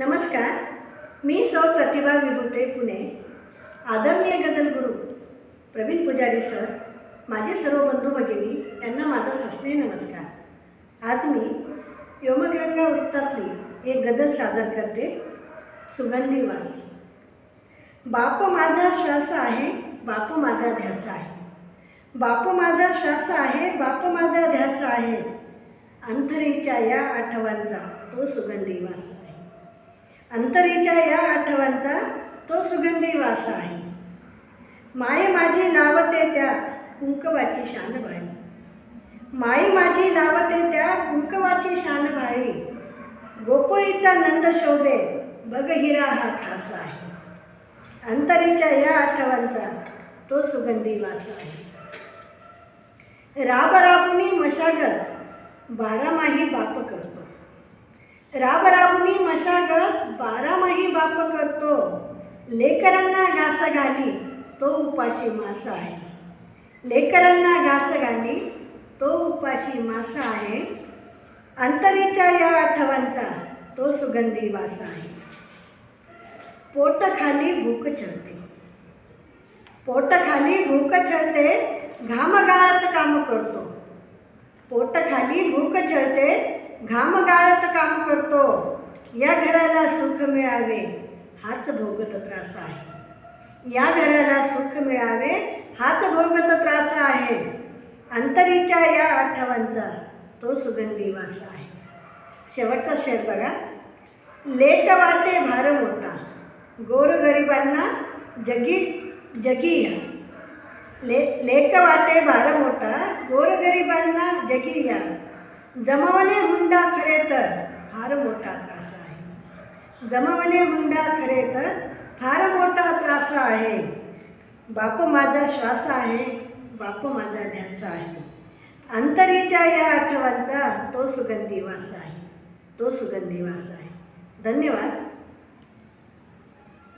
नमस्कार मी सौ प्रतिभा विभूते पुणे. आदरणीय गजलगुरू प्रवीण पुजारी सर माझे सर्व बंधू भगिनी यांना माझा सस्नेह नमस्कार. आज मी योमग्रंगा वृत्तातली एक गजल सादर करते सुगंधी वास. बाप माझा श्वास आहे बाप माझा ध्यास आहे. बाप माझा श्वास आहे बाप माझा ध्यास आहे. अंतरीच्या या आठवांचा तो सुगंधी वास. आहे अंतरीच्या या आठवांचा तो सुगंधी वास आहे. माये माझी लावते त्या कुंकवाची शानभाळी. माई माझी लावते त्या कुंकवाची शानभाळी. गोकुळीचा नंद शोभे बघ हिरा हा खास आहे. अंतरीच्या या आठवांचा तो सुगंधी वास आहे. राबराबुनी मशागत बारामाही बाप करतो. राबराबुनी मशागत बारामाही बाप करतो लेकरांना घास घाली तो उपाशी मासा आहे. लेकरांना घास घाली तो उपाशी मासा आहे. अंतरीच्या या आठवांचा तो सुगंधी वासा आहे. पोटखाली भूक छळते पोटखाली भूक छळते घामगाळत काम करतो. पोटखाली भूक छळते घामगाळत काम करतो. या घराला सुख मिळावे. हाच भोगत त्रास आहे. या घराला सुख मिळावे हाच भोगत त्रास आहे. अंतरीच्या या आठवांचा तो सुगंधी वास आहे. शेवटचा शेर बघा. लेक वाटे भार मोठा. गोरगरिबांना जगी जगी या ले लेक वाटे भार मोठा गोरगरिबांना जगी या जमवणे हुंडा खरे तर फार मोठा त्रास आहे जमवणे हुंडा खरे तर फार मोठा त्रास आहे. बाप माझा श्वास आहे बाप माझा ध्यास आहे. अंतरीच्या या आठवांचा तो सुगंधी वास आहे तो सुगंधी वास आहे. धन्यवाद.